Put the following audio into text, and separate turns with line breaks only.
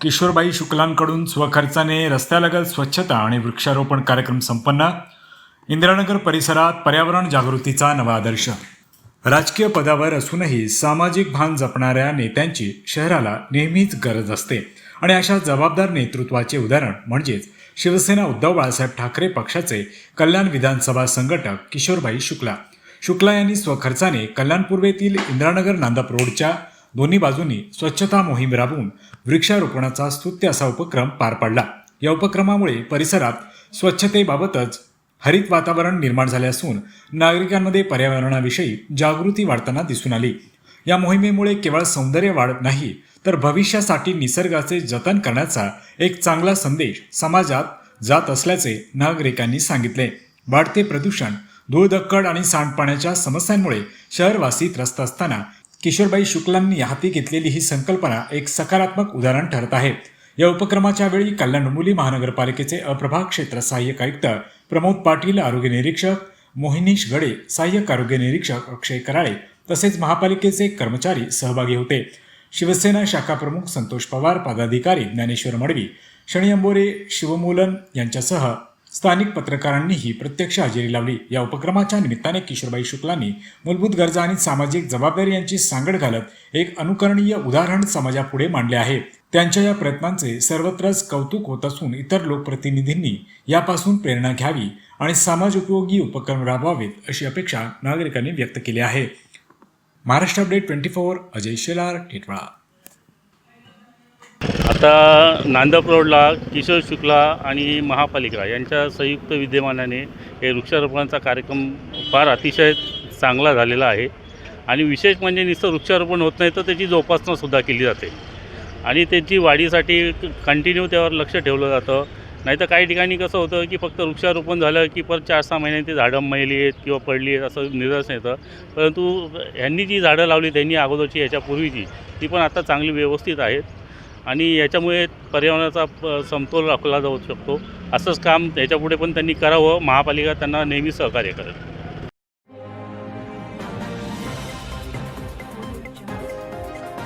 किशोरबाई शुक्लांकडून स्वखर्चाने रस्त्यालगत स्वच्छता आणि वृक्षारोपण कार्यक्रम संपन्न. इंदिरानगर परिसरात पर्यावरण जागृतीचा नवा आदर्श. राजकीय पदावर असूनही सामाजिक भान जपणाऱ्या नेत्यांची शहराला नेहमीच गरज असते. आणि अशा जबाबदार नेतृत्वाचे उदाहरण म्हणजेच शिवसेना उद्धव बाळासाहेब ठाकरे पक्षाचे कल्याण विधानसभा संघटक किशोरबाई शुक्ला. शुक्ला यांनी स्वखर्चाने कल्याणपूर्वेतील इंद्रानगर इंदिरानगर नांदप रोडच्या दोन्ही बाजूंनी स्वच्छता मोहीम राबवून वृक्षारोपणाचा स्तुत्य असा उपक्रम पार पाडला. या उपक्रमामुळे परिसरात स्वच्छतेबाबतच हरित वातावरण निर्माण झाले असून नागरिकांमध्ये पर्यावरणाविषयी जागृती वाढताना दिसून आली. या मोहिमेमुळे केवळ सौंदर्य वाढत नाही तर भविष्यासाठी निसर्गाचे जतन करण्याचा एक चांगला संदेश समाजात जात असल्याचे नागरिकांनी सांगितले. वाढते प्रदूषण धूळदक्कड आणि सांडपाण्याच्या समस्यांमुळे शहरवासी त्रस्त असताना किशोरबाई शुक्लांनी हाती घेतलेली ही संकल्पना एक सकारात्मक उदाहरण ठरत आहे. या उपक्रमाच्या वेळी कल्याण डोंबिवली महानगरपालिकेचे अप्रभाग क्षेत्र सहाय्यक आयुक्त प्रमोद पाटील आरोग्य निरीक्षक मोहिनीश गडे सहाय्यक आरोग्य निरीक्षक अक्षय कराळे तसेच महापालिकेचे कर्मचारी सहभागी होते. शिवसेना शाखा प्रमुख संतोष पवार पदाधिकारी ज्ञानेश्वर मडवी शनी अंबोरे शिवमूलन यांच्यासह स्थानिक पत्रकारांनीही प्रत्यक्ष हजेरी लावली. या उपक्रमाच्या निमित्ताने किशोरबाई शुक्लांनी मूलभूत गरजा आणि सामाजिक जबाबदारी यांची सांगड घालत एक अनुकरणीय उदाहरण समाजापुढे मांडले आहे. त्यांच्या या प्रयत्नांचे सर्वत्रच कौतुक होत असून इतर लोकप्रतिनिधींनी यापासून प्रेरणा घ्यावी आणि समाज उपयोगी उपक्रम राबवावेत अशी अपेक्षा नागरिकांनी व्यक्त केली आहे. Maharashtra update twenty four Ajay Shelar Titwala
आता नांदप रोडला किशोर शुक्ला आणि महापालिका यांच्या संयुक्त विद्यमानाने हे वृक्षारोपणाचा कार्यक्रम फार अतिशय चांगला झालेला आहे. आणि विशेष म्हणजे नुसतं वृक्षारोपण होत नाही तर त्याची जोपासनासुद्धा केली जाते. आणि त्याची वाढीसाठी कंटिन्यू त्यावर लक्ष ठेवलं जातं. नाही तर काही ठिकाणी कसं होतं की फक्त वृक्षारोपण झालं की परत चार सहा महिन्यांनी ते झाडं मैली आहेत किंवा पडली आहेत असं निदर्शन येतं. परंतु ह्यांनी जी झाडं लावली त्यांनी अगोदरची याच्यापूर्वीची ती पण आता चांगली व्यवस्थित आहेत. आणि याच्यामुळे पर्यावरणाचा समतोल राखला जाऊ शकतो. असंच काम याच्यापुढे पण त्यांनी करावं. महापालिका त्यांना नेहमी सहकार्य करेल.